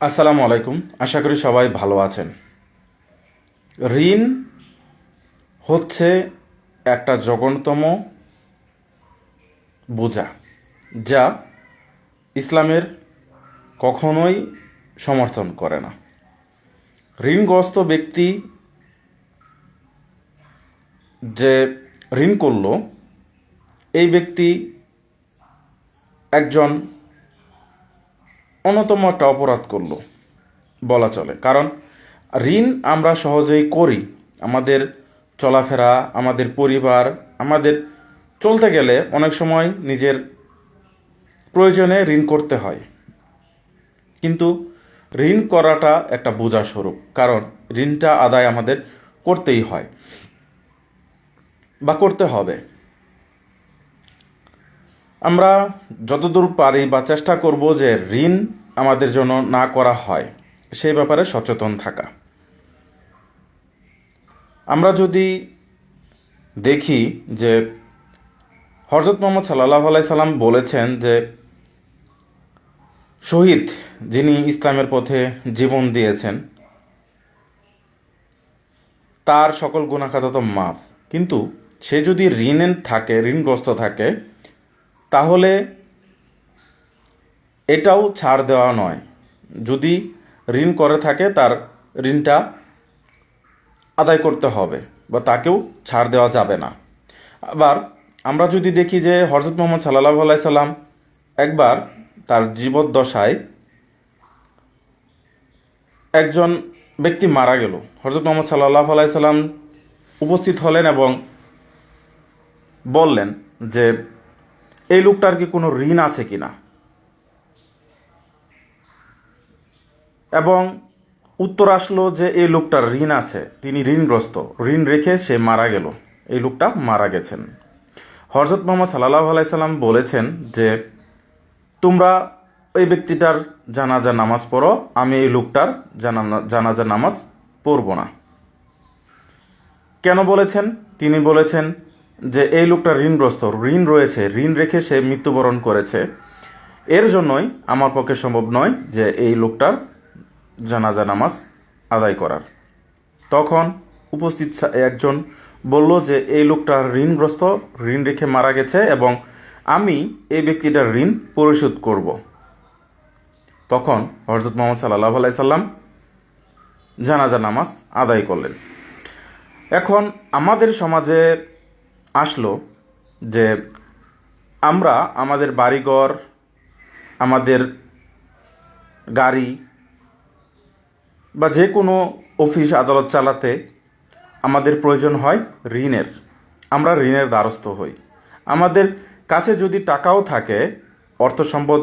আসসালামু আলাইকুম। আশা করি সবাই ভালো আছেন। ঋণ হচ্ছে একটা জঘন্যতম বোঝা যা ইসলামের কখনোই সমর্থন করে না। ঋণগ্রস্ত ব্যক্তি যে ঋণ করল, এই ব্যক্তি একজন অন্যতম একটা অপরাধ করল। বলা চলে। কারণ ঋণ আমরা সহজেই করি। আমাদের চলাফেরা, আমাদের পরিবার, আমাদের চলতে গেলে অনেক সময় নিজের প্রয়োজনে ঋণ করতে হয়। কিন্তু ঋণ করাটা একটা বোঝা স্বরূপ। কারণ ঋণটা আদায় আমাদের করতেই হয় বা করতে হবে। আমরা যতদূর পারি বা চেষ্টা করব যে ঋণ আমাদের জন্য না করা হয়, সেই ব্যাপারে সচেতন থাকা। আমরা যদি দেখি যে হরজত মোহাম্মদ সাল্লাহ আলাই সাল্লাম বলেছেন যে শহীদ যিনি ইসলামের পথে জীবন দিয়েছেন, তার সকল গুণাখাতা মাফ। কিন্তু সে যদি ঋণে থাকে, ঋণগ্রস্ত থাকে তাহলে এটাও ছাড় দেওয়া নয়। যদি ঋণ করে থাকে, তার ঋণটা আদায় করতে হবে বা তাকেও ছাড় দেওয়া যাবে না। আবার আমরা যদি দেখি যে হরজত মোহাম্মদ সাল্লাহ আলাই সাল্লাম একবার তার জীবদ্দশায় একজন ব্যক্তি মারা গেল। হরজত মোহাম্মদ সাল্লাহ আলাই সাল্লাম উপস্থিত হলেন এবং বললেন যে এই লোকটার কি কোনো ঋণ আছে কি না এবং উত্তর আসলো যে এই লোকটার ঋণ আছে, তিনি ঋণগ্রস্ত। ঋণ রেখে সে মারা গেল। এই লোকটা মারা গেছেন। হরজত মোহাম্মদ সাল্লাহ আলাইসাল্লাম বলেছেন যে, তোমরা ওই ব্যক্তিটার জানাজা নামাজ পড়ো, আমি এই লোকটার জানাজা নামাজ পড়ব না। কেন বলেছেন? তিনি বলেছেন যে এই লোকটা ঋণগ্রস্ত, ঋণ রয়েছে, ঋণ রেখে সে মৃত্যুবরণ করেছে। এর জন্যই আমার পক্ষে সম্ভব নয় যে এই লোকটার জানাজা নামাজ আদায় করার। তখন উপস্থিত একজন বলল যে, এই লোকটা ঋণগ্রস্ত, ঋণ রেখে মারা গেছে এবং আমি এই ব্যক্তিটার ঋণ পরিশোধ করব। তখন হরজত মোহাম্মদ সাল্লাহ আলাইসাল্লাম জানাজা নামাজ আদায় করলেন। এখন আমাদের সমাজে আসলো যে আমরা আমাদের বাড়িঘর, আমাদের গাড়ি বা যে কোনো অফিস আদালত চালাতে আমাদের প্রয়োজন হয় ঋণের। আমরা ঋণের দ্বারস্থ হই। আমাদের কাছে যদি টাকাও থাকে, অর্থ সম্পদ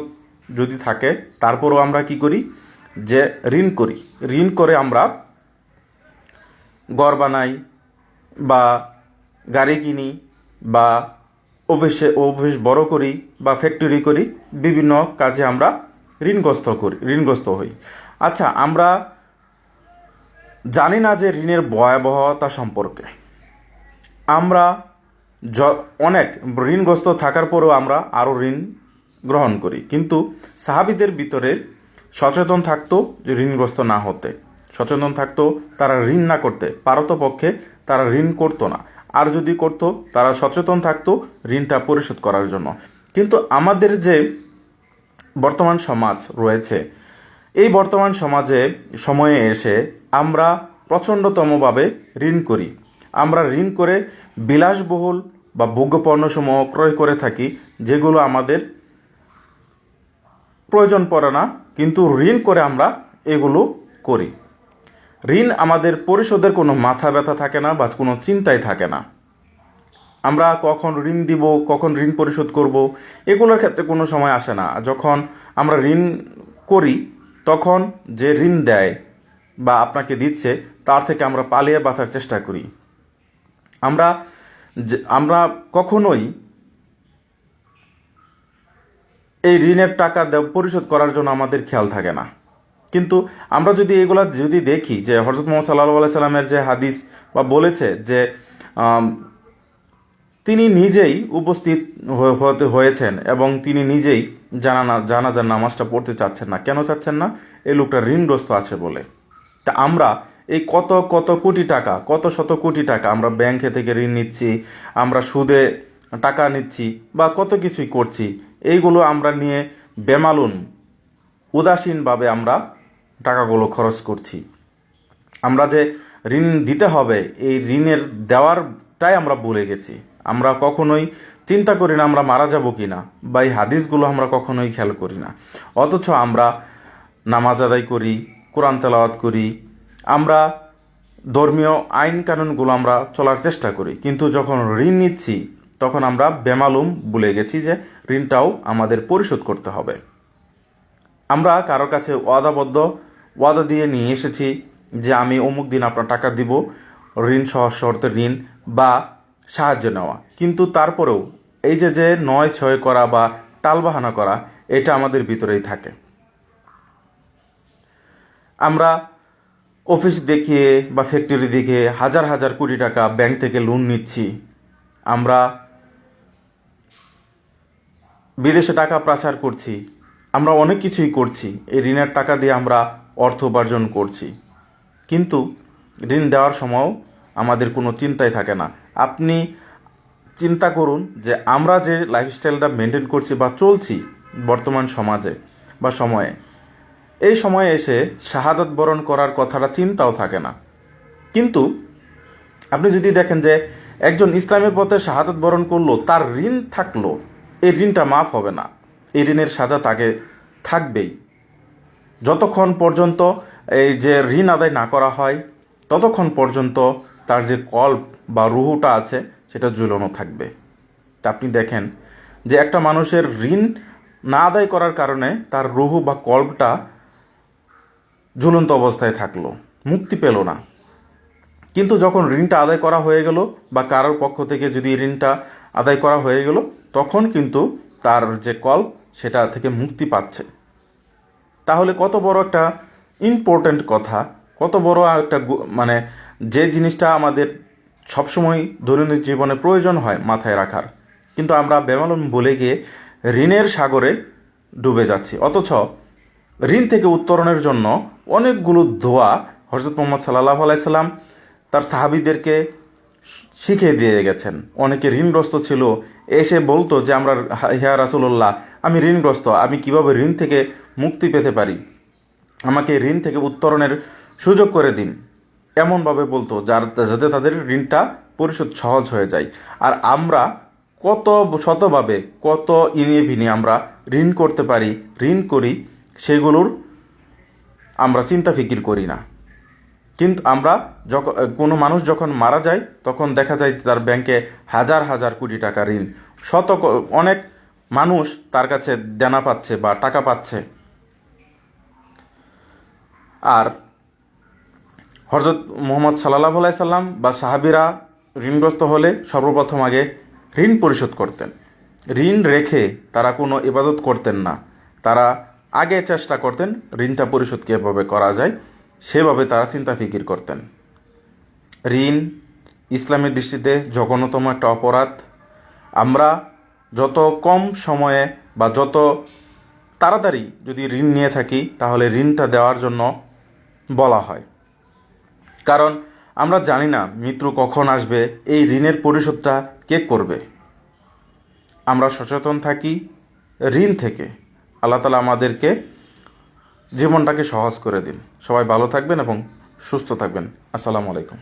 যদি থাকে, তারপরও আমরা কি করি? যে ঋণ করি। ঋণ করে আমরা ঘর বানাই বা গাড়ি কিনি বা অফিসে, অফিস বড় করি বা ফ্যাক্টরি করি, বিভিন্ন কাজে আমরা ঋণগ্রস্ত করি, ঋণগ্রস্ত হই। আচ্ছা আমরা জানি না যে ঋণের ভয়াবহতা সম্পর্কে। আমরা য, অনেক ঋণগ্রস্ত থাকার পরেও আমরা আরও ঋণ গ্রহণ করি। কিন্তু সাহাবিদের ভিতরে সচেতন থাকতো যে ঋণগ্রস্ত না হতে। সচেতন থাকতো তারা ঋণ না করতে। পারতপক্ষে তারা ঋণ করতো না। আর যদি করতো, তারা সচেতন থাকতো ঋণটা পরিশোধ করার জন্য। কিন্তু আমাদের যে বর্তমান সমাজ রয়েছে, এই বর্তমান সমাজে সময়ে এসে আমরা প্রচণ্ডতমভাবে ঋণ করি। আমরা ঋণ করে বিলাসবহুল বা ভোগ্যপণ্যসমূহ ক্রয় করে থাকি, যেগুলো আমাদের প্রয়োজন পড়ে না, কিন্তু ঋণ করে আমরা এগুলো করি। ঋণ আমাদের পরিশোধের কোনো মাথা ব্যথা থাকে না বা কোনো চিন্তাই থাকে না। আমরা কখন ঋণ দিব, কখন ঋণ পরিশোধ করব, এগুলোর ক্ষেত্রে কোনো সময় আসে না। যখন আমরা ঋণ করি, তখন যে ঋণ দেয় বা আপনাকে দিচ্ছে, তার থেকে আমরা পালিয়ে বাঁচার চেষ্টা করি। আমরা আমরা কখনোই এই ঋণের টাকা পরিশোধ করার জন্য আমাদের খেয়াল থাকে না। কিন্তু আমরা যদি এগুলা যদি দেখি যে হরজত মোহাম্মদ সাল্লাহ আল্লাহ সাল্লামের যে হাদিস বা বলেছে যে তিনি নিজেই উপস্থিত হতে হয়েছেন এবং তিনি নিজেই জানা না জানা জানাজার নামাজটা পড়তে চাচ্ছেন না। কেন চাচ্ছেন না? এই লোকটা ঋণগ্রস্ত আছে বলে। তা আমরা এই কত কত কোটি টাকা, কত শত কোটি টাকা আমরা ব্যাংকে থেকে ঋণ নিচ্ছি, আমরা সুদে টাকা নিচ্ছি বা কত কিছুই করছি, এইগুলো আমরা নিয়ে বেমালুন উদাসীনভাবে আমরা টাকাগুলো খরচ করছি। আমরা যে ঋণ দিতে হবে, এই ঋণের দেওয়ারটাই আমরা ভুলে গেছি। আমরা কখনোই চিন্তা করি না আমরা মারা যাব কি না বা এই হাদিসগুলো আমরা কখনোই খেয়াল করি না। অথচ আমরা নামাজ আদায় করি, কোরআন তেলাওয়াত করি, আমরা ধর্মীয় আইন কানুনগুলো আমরা চলার চেষ্টা করি। কিন্তু যখন ঋণ নিচ্ছি, তখন আমরা বেমালুম ভুলে গেছি যে ঋণটাও আমাদের পরিশোধ করতে হবে। আমরা কারও কাছে ওয়াদাবদ্ধ ওয়াদা দিয়ে নিয়ে এসেছি যে আমি অমুক দিন আপনার টাকা দিব, ঋণ সহ শর্তে ঋণ বা সাহায্য নেওয়া। কিন্তু তারপরেও এই যে যে নয় ছয় করা বা টালবাহানা করা, এটা আমাদের ভিতরেই থাকে। আমরা অফিস দেখিয়ে বা ফ্যাক্টরি দেখিয়ে হাজার হাজার কোটি টাকা ব্যাংক থেকে লোন নিচ্ছি। আমরা বিদেশে টাকা পাচার করছি। আমরা অনেক কিছুই করছি। এই ঋণের টাকা দিয়ে আমরা অর্থ উপার্জন করছি। কিন্তু ঋণ দেওয়ার সময়ও আমাদের কোনো চিন্তাই থাকে না। আপনি চিন্তা করুন যে আমরা যে লাইফস্টাইলটা মেনটেন করছি বা চলছি বর্তমান সমাজে বা সময়ে, এই সময়ে এসে শাহাদত বরণ করার কথাটা চিন্তাও থাকে না। কিন্তু আপনি যদি দেখেন যে একজন ইসলামের পথে শাহাদত বরণ করল, তার ঋণ থাকল, এই ঋণটা মাফ হবে না। এই ঋণের সাজা তাকে থাকবেই। যতক্ষণ পর্যন্ত এই যে ঋণ আদায় না করা হয়, ততক্ষণ পর্যন্ত তার যে কল্প বা রুহুটা আছে, সেটা ঝুলানো থাকবে। তা আপনি দেখেন যে একটা মানুষের ঋণ না আদায় করার কারণে তার রুহু বা কল্পটা ঝুলন্ত অবস্থায় থাকল, মুক্তি পেল না। কিন্তু যখন ঋণটা আদায় করা হয়ে গেল বা কারোর পক্ষ থেকে যদি ঋণটা আদায় করা হয়ে গেল, তখন কিন্তু তার যে কল সেটা থেকে মুক্তি পাচ্ছে। তাহলে কত বড় একটা ইম্পর্ট্যান্ট কথা, কত বড় একটা মানে যে জিনিসটা আমাদের সবসময় দৈনন্দিন জীবনে প্রয়োজন হয় মাথায় রাখার। কিন্তু আমরা বেমালুম বলে গিয়ে ঋণের সাগরে ডুবে যাচ্ছি। অথচ ঋণ থেকে উত্তরণের জন্য অনেকগুলো দোয়া হজরত মোহাম্মদ সাল্লাহ আলাইসাল্লাম তার সাহাবিদেরকে শিখিয়ে দিয়ে গেছেন। অনেকে ঋণগ্রস্ত ছিল, এসে বলতো যে আমরা হিয়া রাসুল্লাহ আমি ঋণগ্রস্ত, আমি কীভাবে ঋণ থেকে মুক্তি পেতে পারি। আমাকে ঋণ থেকে উত্তরণের সুযোগ করে দিন। এমনভাবে বলতো, যার যাতে তাদের ঋণটা পরিশোধ সহজ হয়ে যায়। আর আমরা কত শতভাবে, কত ইনিয়ে ভিনিয়ে আমরা ঋণ করতে পারি, ঋণ করি, সেগুলোর আমরা চিন্তা ফিকির করি না। কিন্তু আমরা যখন কোনো মানুষ যখন মারা যায়, তখন দেখা যায় তার ব্যাংকে হাজার হাজার কোটি টাকা ঋণ। শত অনেক মানুষ তার কাছে দেনা পাচ্ছে বা টাকা পাচ্ছে। আর হজরত মোহাম্মদ সাল্লাহ সাল্লাম বা সাহাবিরা ঋণগ্রস্ত হলে সর্বপ্রথম আগে ঋণ পরিশোধ করতেন। ঋণ রেখে তারা কোনো ইবাদত করতেন না। তারা আগে চেষ্টা করতেন ঋণটা পরিশোধ কীভাবে করা যায়, সেভাবে তারা চিন্তা ফিকির করতেন। ঋণ ইসলামের দৃষ্টিতে জঘন্যতম একটা অপরাধ। আমরা যত কম সময়ে বা যত তাড়াতাড়ি যদি ঋণ নিয়ে থাকি, তাহলে ঋণটা দেওয়ার জন্য বলা হয়। কারণ আমরা জানি না মৃত্যু কখন আসবে, এই ঋণের পরিশোধটা কে করবে। আমরা সচেতন থাকি ঋণ থেকে। আল্লাহ তালা আমাদেরকে জীবনটাকে সহজ করে দিন। সবাই ভালো থাকবেন এবং সুস্থ থাকবেন। আসসালামু আলাইকুম।